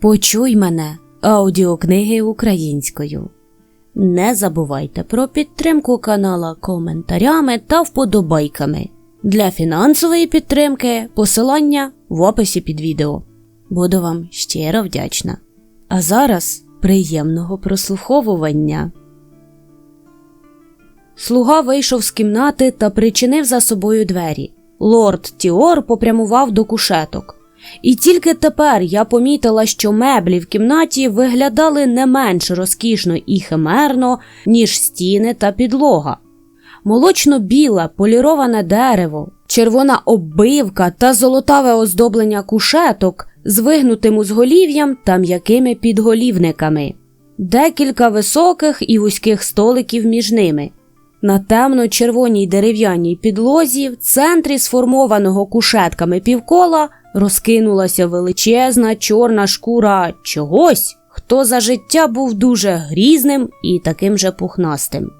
Почуй мене аудіокниги українською. Не забувайте про підтримку канала коментарями та вподобайками. Для фінансової підтримки посилання в описі під відео. Буду вам щиро вдячна. А зараз приємного прослуховування. Слуга вийшов з кімнати та причинив за собою двері. Лорд Тіор попрямував до кушеток. І тільки тепер я помітила, що меблі в кімнаті виглядали не менш розкішно і химерно, ніж стіни та підлога. Молочно-біле поліроване дерево, червона оббивка та золотаве оздоблення кушеток з вигнутим узголів'ям та м'якими підголівниками, декілька високих і вузьких столиків між ними. На темно-червоній дерев'яній підлозі, в центрі сформованого кушетками півкола, розкинулася величезна чорна шкура чогось, хто за життя був дуже грізним і таким же пухнастим.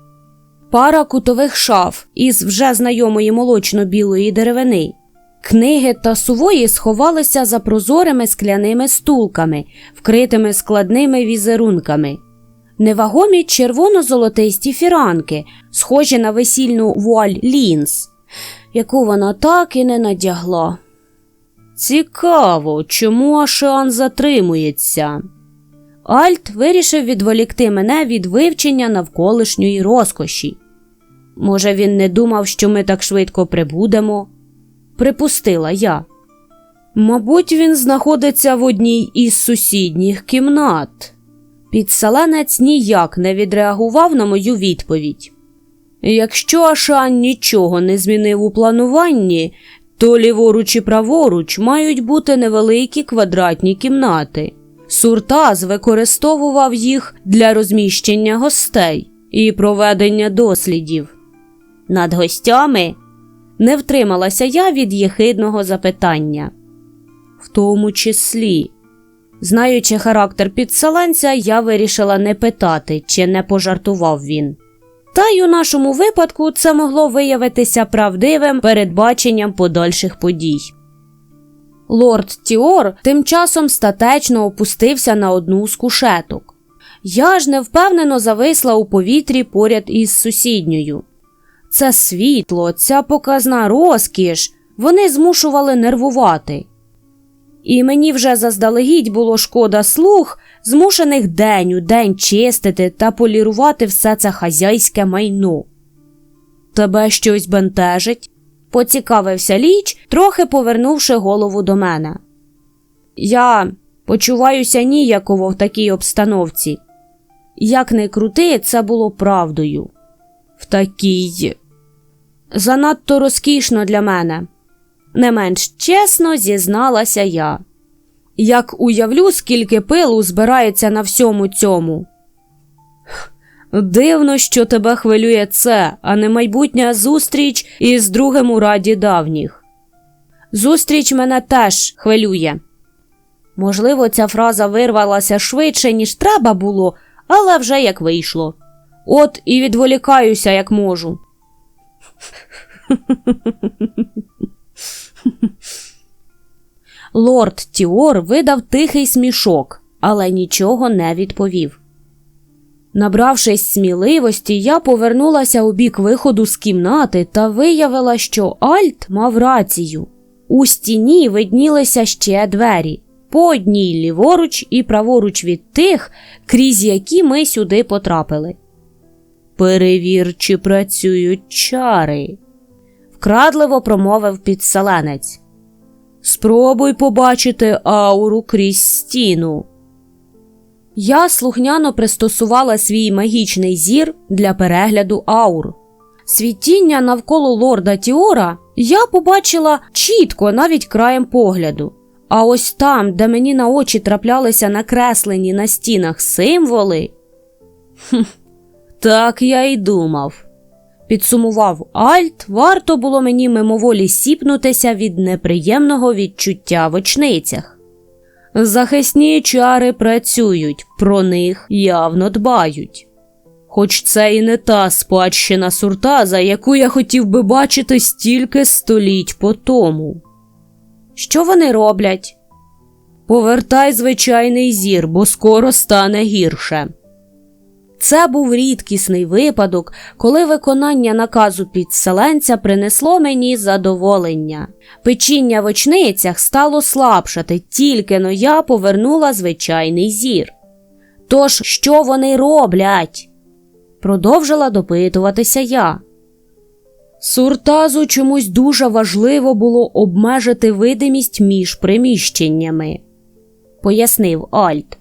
Пара кутових шаф із вже знайомої молочно-білої деревини. Книги та сувої сховалися за прозорими скляними стулками, вкритими складними візерунками. Невагомі червоно-золотисті фіранки, схожі на весільну вуаль лінз, яку вона так і не надягла. Цікаво, чому Ашан затримується. Альт вирішив відволікти мене від вивчення навколишньої розкоші. Може, він не думав, що ми так швидко прибудемо? Припустила я. Мабуть, він знаходиться в одній із сусідніх кімнат. Підселенець ніяк не відреагував на мою відповідь. Якщо Ашан нічого не змінив у плануванні, то ліворуч і праворуч мають бути невеликі квадратні кімнати. Суртаз використовував їх для розміщення гостей і проведення дослідів. Над гостями не втрималася я від єхидного запитання. В тому числі, знаючи характер підселенця, я вирішила не питати, чи не пожартував він. Та й у нашому випадку це могло виявитися правдивим передбаченням подальших подій. Лорд Тіор тим часом статечно опустився на одну з кушеток. Я ж невпевнено зависла у повітрі поряд із сусідньою. Це світло, ця показна розкіш, вони змушували нервувати. І мені вже заздалегідь було шкода слух, змушених день у день чистити та полірувати все це хазяйське майно. Тебе щось бентежить? поцікавився ліч, трохи повернувши голову до мене. Я почуваюся ніяково в такій обстановці. Як не крути, це було правдою. В такій занадто розкішно для мене. Не менш чесно зізналася я. Як уявлю, скільки пилу збирається на всьому цьому. Дивно, що тебе хвилює це, а не майбутня зустріч із другим у раді давніх. Зустріч мене теж хвилює. Можливо, ця фраза вирвалася швидше, ніж треба було, але вже як вийшло. От і відволікаюся, як можу. Лорд Тіор видав тихий смішок, але нічого не відповів. Набравшись сміливості, я повернулася у бік виходу з кімнати та виявила, що Альт мав рацію. У стіні виднілися ще двері, по одній ліворуч і праворуч від тих, крізь які ми сюди потрапили. Перевір, чи працюють чари, вкрадливо промовив підселенець. Спробуй побачити ауру крізь стіну. Я слухняно пристосувала свій магічний зір для перегляду аур. Світіння навколо лорда Тіора я побачила чітко, навіть краєм погляду. А ось там, де мені на очі траплялися накреслені на стінах символи. Хм, так я й думав. Підсумував Альт, варто було мені мимоволі сіпнутися від неприємного відчуття в очницях. Захисні чари працюють, про них явно дбають. Хоч це і не та спадщина суртаза, яку я хотів би бачити стільки століть по тому. Що вони роблять? Повертай звичайний зір, бо скоро стане гірше. Це був рідкісний випадок, коли виконання наказу підселенця принесло мені задоволення. Печіння в очницях стало слабшати, тільки но я повернула звичайний зір. Тож, що вони роблять? продовжила допитуватися я. Суртазу чомусь дуже важливо було обмежити видимість між приміщеннями, пояснив Альт.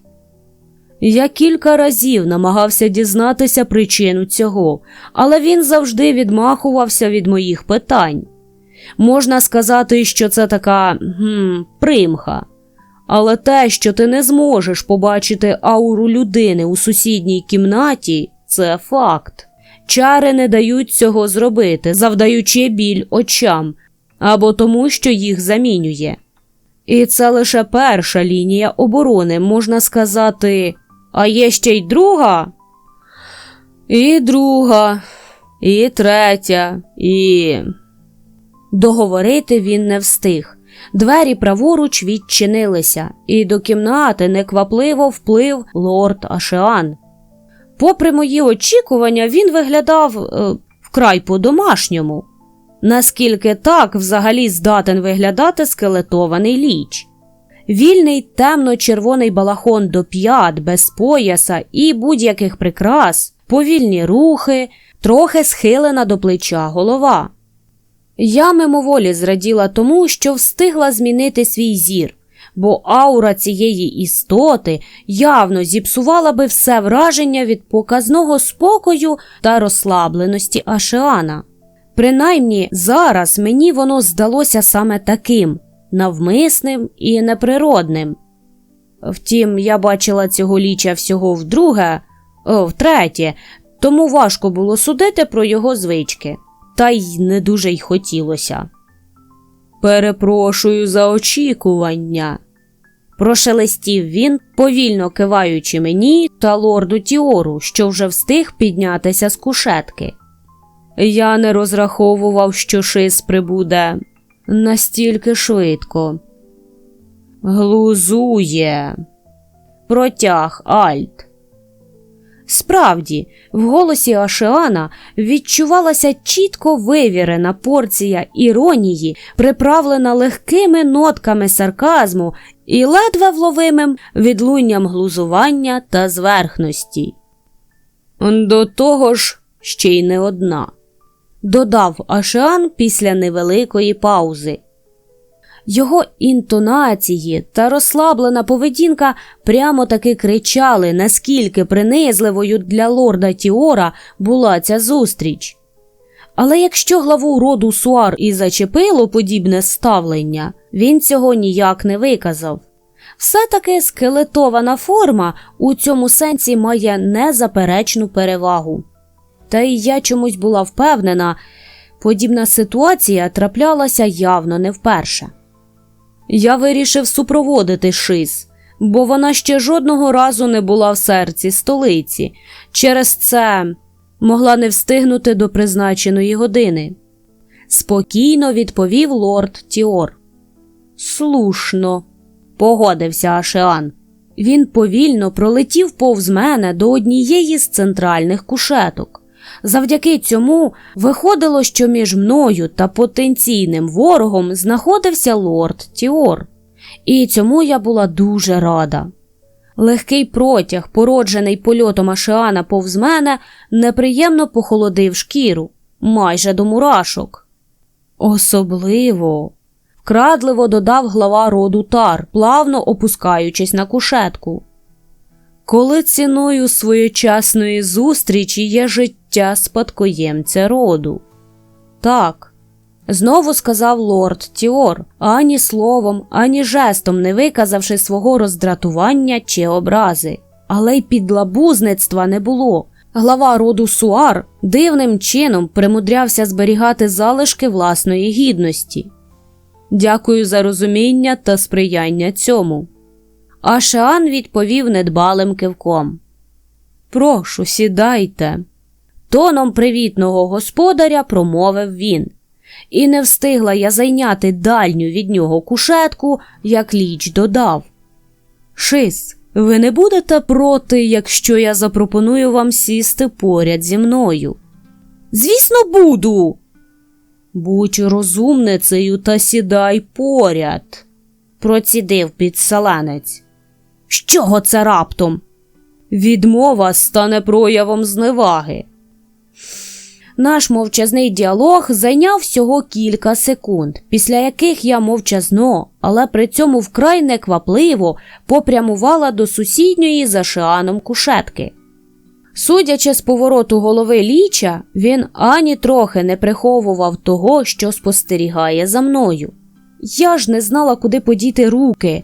Я кілька разів намагався дізнатися причину цього, але він завжди відмахувався від моїх питань. Можна сказати, що це така гм, примха. Але те, що ти не зможеш побачити ауру людини у сусідній кімнаті, це факт. Чари не дають цього зробити, завдаючи біль очам або тому, що їх замінює. І це лише перша лінія оборони, можна сказати, а є ще й друга. І друга, і третя, і. Договорити він не встиг. Двері праворуч відчинилися, і до кімнати неквапливо вплив лорд Ашеан. Попри мої очікування, він виглядав е, вкрай по-домашньому. Наскільки так взагалі здатен виглядати скелетований ліч. Вільний темно-червоний балахон до п'ят без пояса і будь-яких прикрас, повільні рухи, трохи схилена до плеча голова. Я мимоволі зраділа тому, що встигла змінити свій зір, бо аура цієї істоти явно зіпсувала би все враження від показного спокою та розслабленості Ашеана. Принаймні зараз мені воно здалося саме таким навмисним і неприродним. Втім, я бачила цього ліча всього вдруге, о, втретє, тому важко було судити про його звички, та й не дуже й хотілося. Перепрошую за очікування, прошелестів він, повільно киваючи мені та лорду Тіору, що вже встиг піднятися з кушетки. Я не розраховував, що шис прибуде настільки швидко. Глузує, протяг Альт. Справді, в голосі Ашеана відчувалася чітко вивірена порція іронії, приправлена легкими нотками сарказму і ледве вловимим відлунням глузування та зверхності. До того ж, ще й не одна додав Ашеан після невеликої паузи. Його інтонації та розслаблена поведінка прямо таки кричали, наскільки принизливою для лорда Тіора була ця зустріч. Але якщо главу роду Суар і зачепило подібне ставлення, він цього ніяк не виказав. Все таки скелетована форма у цьому сенсі має незаперечну перевагу. Та й я чомусь була впевнена, подібна ситуація траплялася явно не вперше. Я вирішив супроводити шиз, бо вона ще жодного разу не була в серці столиці, через це могла не встигнути до призначеної години. Спокійно відповів лорд Тіор. Слушно, погодився Ашеан. Він повільно пролетів повз мене до однієї з центральних кушеток. Завдяки цьому виходило, що між мною та потенційним ворогом знаходився лорд Тіор, і цьому я була дуже рада. Легкий протяг, породжений польотом Ашеана повз мене, неприємно похолодив шкіру, майже до мурашок. Особливо, вкрадливо додав глава роду тар, плавно опускаючись на кушетку. Коли ціною своєчасної зустрічі є життя спадкоємця роду. Так, знову сказав лорд Тіор, ані словом, ані жестом не виказавши свого роздратування чи образи. Але й підлабузництва не було. Глава роду Суар дивним чином примудрявся зберігати залишки власної гідності. Дякую за розуміння та сприяння цьому. А Шаан відповів недбалим кивком. Прошу, сідайте. Тоном привітного господаря промовив він. І не встигла я зайняти дальню від нього кушетку, як ліч додав. Шис, ви не будете проти, якщо я запропоную вам сісти поряд зі мною? Звісно, буду. Будь розумницею та сідай поряд, процідив підселенець. З чого це раптом? Відмова стане проявом зневаги. Наш мовчазний діалог зайняв всього кілька секунд, після яких я мовчазно, але при цьому вкрай неквапливо попрямувала до сусідньої за шианом кушетки. Судячи з повороту голови ліча, він ані трохи не приховував того, що спостерігає за мною. Я ж не знала, куди подіти руки,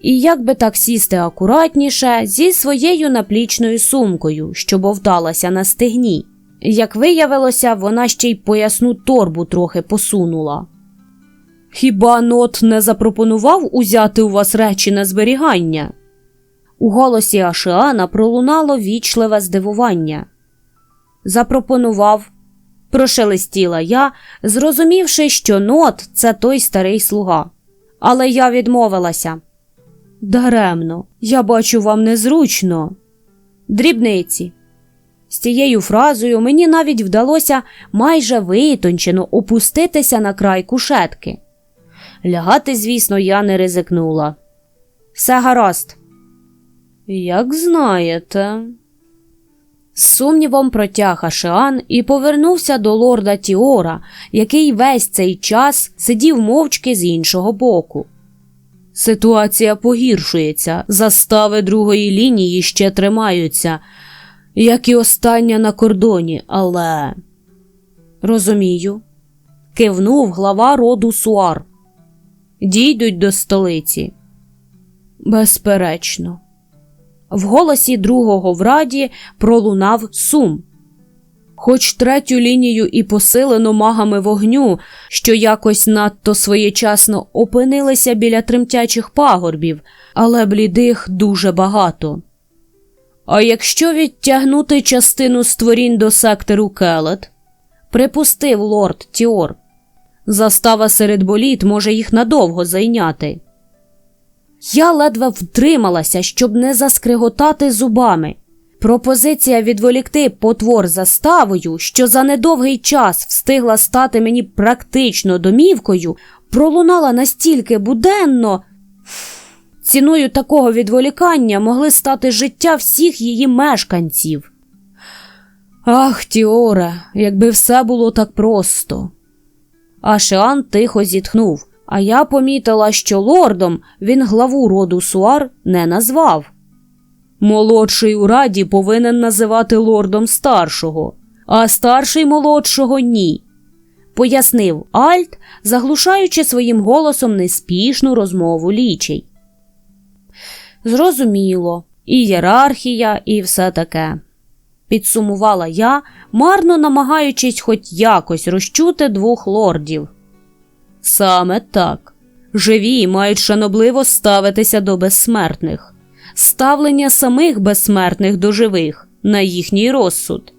і як би так сісти акуратніше зі своєю наплічною сумкою, що бовталася на стегні. Як виявилося, вона ще й поясну торбу трохи посунула. Хіба нот не запропонував узяти у вас речі на зберігання? У голосі Ашиана пролунало вічливе здивування. Запропонував, прошелестіла я, зрозумівши, що нот це той старий слуга. Але я відмовилася. Даремно, я бачу вам незручно. Дрібниці. З цією фразою мені навіть вдалося майже витончено опуститися на край кушетки. Лягати, звісно, я не ризикнула. Все гаразд. Як знаєте. З сумнівом протяг Ашеан і повернувся до лорда Тіора, який весь цей час сидів мовчки з іншого боку. Ситуація погіршується, застави другої лінії ще тримаються, як і остання на кордоні, але. Розумію. Кивнув глава роду Суар. Дійдуть до столиці. Безперечно. В голосі другого в раді пролунав сум. Хоч третю лінію і посилено магами вогню, що якось надто своєчасно опинилися біля тремтячих пагорбів, але блідих дуже багато. А якщо відтягнути частину створінь до сектору Келет, припустив лорд Тіор, застава серед боліт може їх надовго зайняти. Я ледве втрималася, щоб не заскриготати зубами. Пропозиція відволікти потвор заставою, що за недовгий час встигла стати мені практично домівкою, пролунала настільки буденно. Ціною такого відволікання могли стати життя всіх її мешканців. Ах, Тіоре, якби все було так просто. Ашеан тихо зітхнув, а я помітила, що лордом він главу роду Суар не назвав. Молодший у раді повинен називати лордом старшого, а старший молодшого ні. Пояснив Альт, заглушаючи своїм голосом неспішну розмову лічей. Зрозуміло, і ієрархія, і все таке. Підсумувала я, марно намагаючись хоч якось розчути двох лордів. Саме так. Живі мають шанобливо ставитися до безсмертних, ставлення самих безсмертних до живих на їхній розсуд.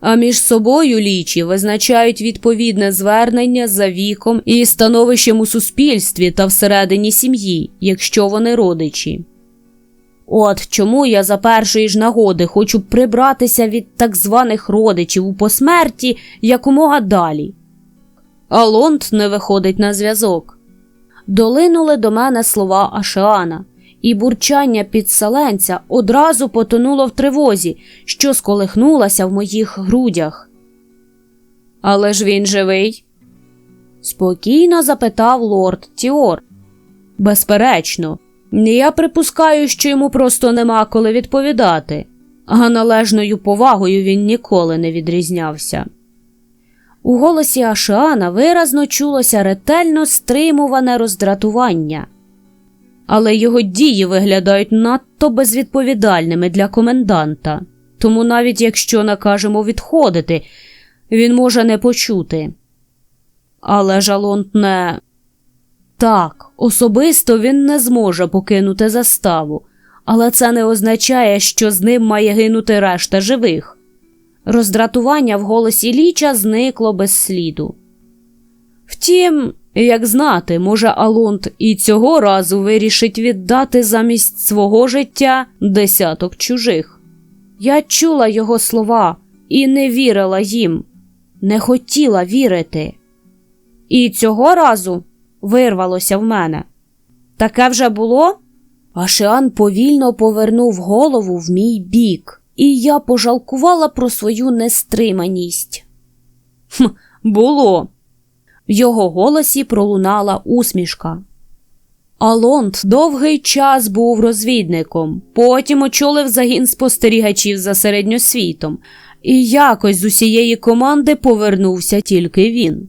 А між собою лічі визначають відповідне звернення за віком і становищем у суспільстві та всередині сім'ї, якщо вони родичі. От чому я за першої ж нагоди хочу прибратися від так званих родичів у посмерті якомога далі. А не виходить на зв'язок. Долинули до мене слова Ашеана, і бурчання підселенця одразу потонуло в тривозі, що сколихнулася в моїх грудях. Але ж він живий? спокійно запитав лорд Тіор. Безперечно, я припускаю, що йому просто нема коли відповідати, а належною повагою він ніколи не відрізнявся. У голосі Ашана виразно чулося ретельно стримуване роздратування, але його дії виглядають надто безвідповідальними для коменданта, тому навіть якщо накажемо відходити, він може не почути. Але Жалонт не. Так, особисто він не зможе покинути заставу, але це не означає, що з ним має гинути решта живих. Роздратування в голосі ліча зникло без сліду. Втім, Як знати, може, Алонт і цього разу вирішить віддати замість свого життя десяток чужих. Я чула його слова і не вірила їм, не хотіла вірити. І цього разу вирвалося в мене. Таке вже було? Ашиан повільно повернув голову в мій бік, і я пожалкувала про свою нестриманість. Хм, було. В його голосі пролунала усмішка. Алонт довгий час був розвідником, потім очолив загін спостерігачів за середньосвітом, і якось з усієї команди повернувся тільки він.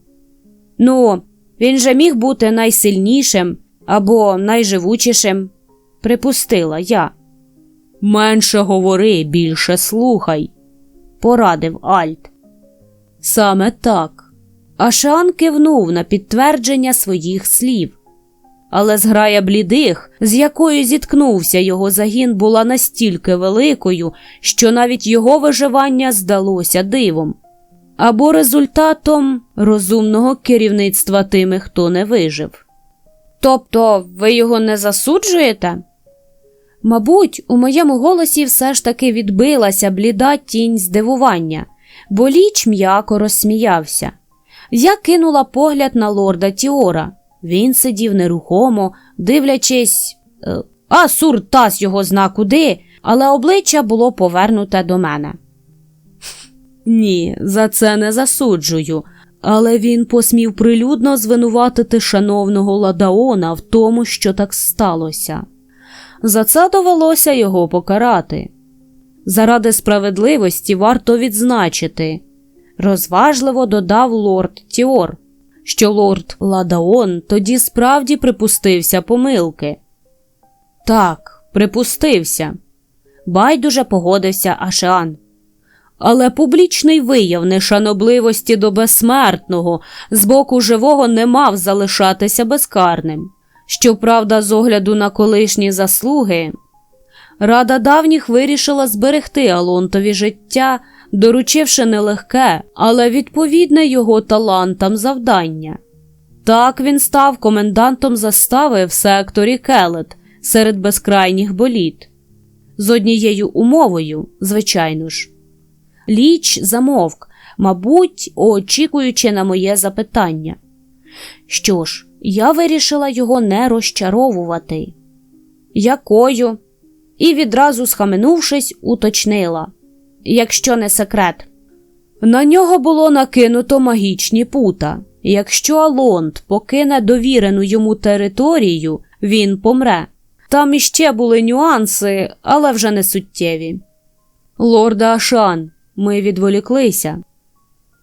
Ну, він же міг бути найсильнішим або найживучішим, припустила я. Менше говори, більше слухай, порадив Альт. Саме так. Ашан кивнув на підтвердження своїх слів. Але зграя блідих, з якою зіткнувся його загін, була настільки великою, що навіть його виживання здалося дивом або результатом розумного керівництва тими, хто не вижив. Тобто ви його не засуджуєте? Мабуть, у моєму голосі все ж таки відбилася бліда тінь здивування, бо ліч м'яко розсміявся. Я кинула погляд на лорда Тіора. Він сидів нерухомо, дивлячись, е, а суртас його зна куди, але обличчя було повернуте до мене. Ні, за це не засуджую, але він посмів прилюдно звинуватити шановного Ладаона в тому, що так сталося. За це довелося його покарати. Заради справедливості варто відзначити, розважливо додав лорд Тіор, що лорд Ладаон тоді справді припустився помилки. Так, припустився. Байдуже погодився Ашеан. Але публічний вияв нешанобливості до безсмертного з боку живого не мав залишатися безкарним. Щоправда, з огляду на колишні заслуги, Рада давніх вирішила зберегти Алонтові життя, доручивши нелегке, але відповідне його талантам завдання. Так він став комендантом застави в секторі Келет серед безкрайніх боліт. З однією умовою, звичайно ж. Ліч замовк, мабуть, очікуючи на моє запитання. Що ж, я вирішила його не розчаровувати. Якою? І відразу схаменувшись, уточнила якщо не секрет. На нього було накинуто магічні пута. Якщо Алонт покине довірену йому територію, він помре. Там іще були нюанси, але вже не суттєві. Лорда Ашан, ми відволіклися.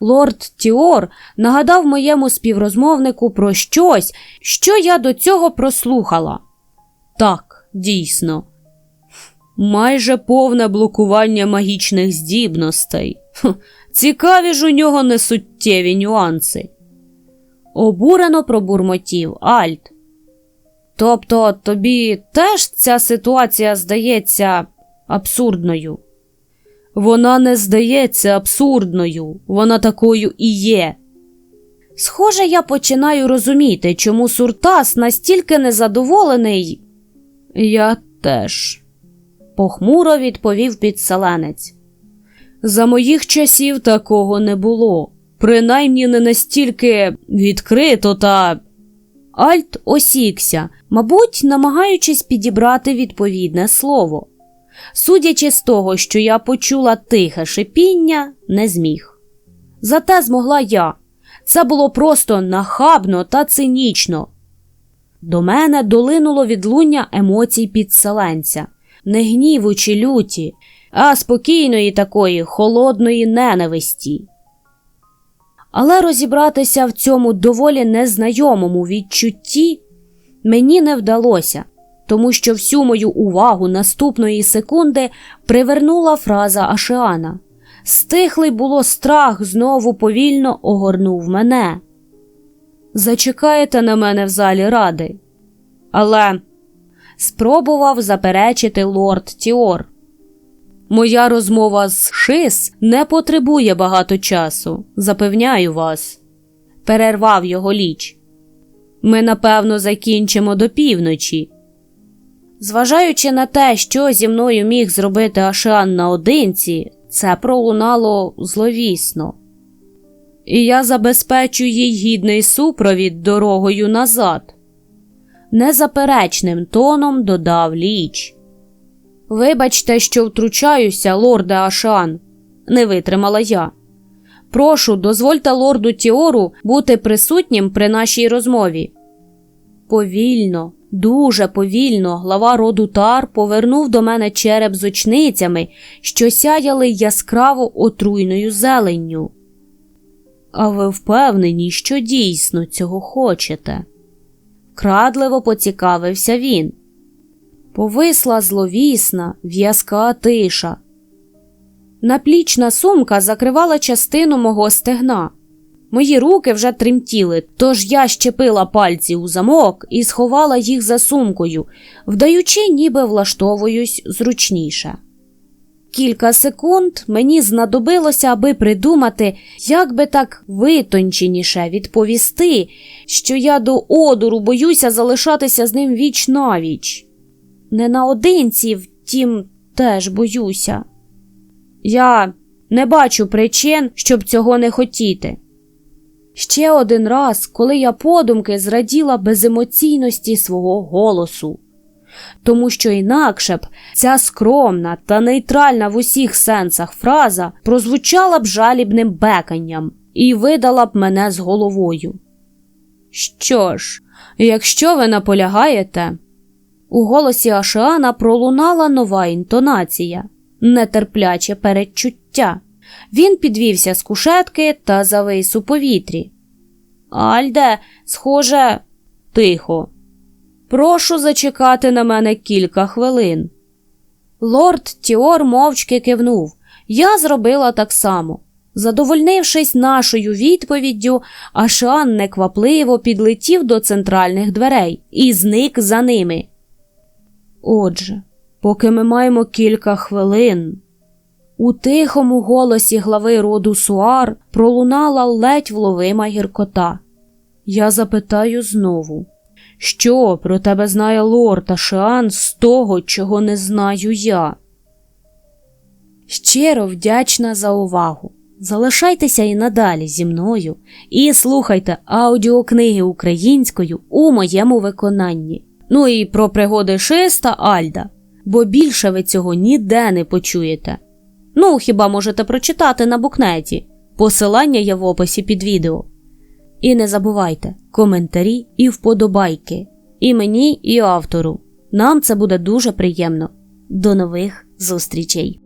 Лорд Тіор нагадав моєму співрозмовнику про щось, що я до цього прослухала. Так, дійсно, майже повне блокування магічних здібностей. Цікаві ж у нього несуттєві нюанси. Обурено пробурмотів Альт. Тобто тобі теж ця ситуація здається абсурдною? Вона не здається абсурдною, вона такою і є. Схоже, я починаю розуміти, чому Суртас настільки незадоволений. Я теж, похмуро відповів підселенець. За моїх часів такого не було, принаймні не настільки відкрито та. Альт осікся, мабуть, намагаючись підібрати відповідне слово. Судячи з того, що я почула тихе шипіння, не зміг. Зате змогла я. Це було просто нахабно та цинічно. До мене долинуло відлуння емоцій підселенця, не гніву чи люті, а спокійної такої холодної ненависті. Але розібратися в цьому доволі незнайомому відчутті мені не вдалося тому що всю мою увагу наступної секунди привернула фраза Ашеана. Стихлий було страх знову повільно огорнув мене. Зачекаєте на мене в залі ради. Але спробував заперечити лорд Тіор. Моя розмова з Шис не потребує багато часу, запевняю вас, перервав його ліч. Ми, напевно, закінчимо до півночі. Зважаючи на те, що зі мною міг зробити Ашан наодинці, це пролунало зловісно. І я забезпечу їй гідний супровід дорогою назад. Незаперечним тоном додав ліч. Вибачте, що втручаюся, лорде Ашан, не витримала я. Прошу, дозвольте лорду Тіору бути присутнім при нашій розмові. Повільно, дуже повільно глава роду Тар повернув до мене череп з очницями, що сяяли яскраво отруйною зеленню. А ви впевнені, що дійсно цього хочете? Крадливо поцікавився він. Повисла зловісна, в'язка тиша. Наплічна сумка закривала частину мого стегна. Мої руки вже тремтіли, тож я щепила пальці у замок і сховала їх за сумкою, вдаючи, ніби влаштовуюсь зручніше. Кілька секунд мені знадобилося, аби придумати, як би так витонченіше відповісти, що я до одуру боюся залишатися з ним віч навіч. Не наодинці, втім, теж боюся. Я не бачу причин, щоб цього не хотіти. Ще один раз, коли я подумки зраділа беземоційності свого голосу, тому що інакше б ця скромна та нейтральна в усіх сенсах фраза прозвучала б жалібним беканням і видала б мене з головою. Що ж, якщо ви наполягаєте, у голосі Ашана пролунала нова інтонація, нетерпляче передчуття. Він підвівся з кушетки та завис у повітрі. Альде, схоже, тихо. Прошу зачекати на мене кілька хвилин. Лорд Тіор мовчки кивнув. Я зробила так само. Задовольнившись нашою відповіддю, Ашан неквапливо підлетів до центральних дверей і зник за ними. Отже, поки ми маємо кілька хвилин. У тихому голосі глави роду Суар пролунала ледь вловима гіркота. Я запитаю знову, що про тебе знає лорд Ашан з того, чого не знаю я? Щиро вдячна за увагу. Залишайтеся і надалі зі мною і слухайте аудіокниги українською у моєму виконанні. Ну і про пригоди Шиста Альда, бо більше ви цього ніде не почуєте. Ну, хіба можете прочитати на букнеті. Посилання є в описі під відео. І не забувайте коментарі і вподобайки. І мені, і автору. Нам це буде дуже приємно. До нових зустрічей!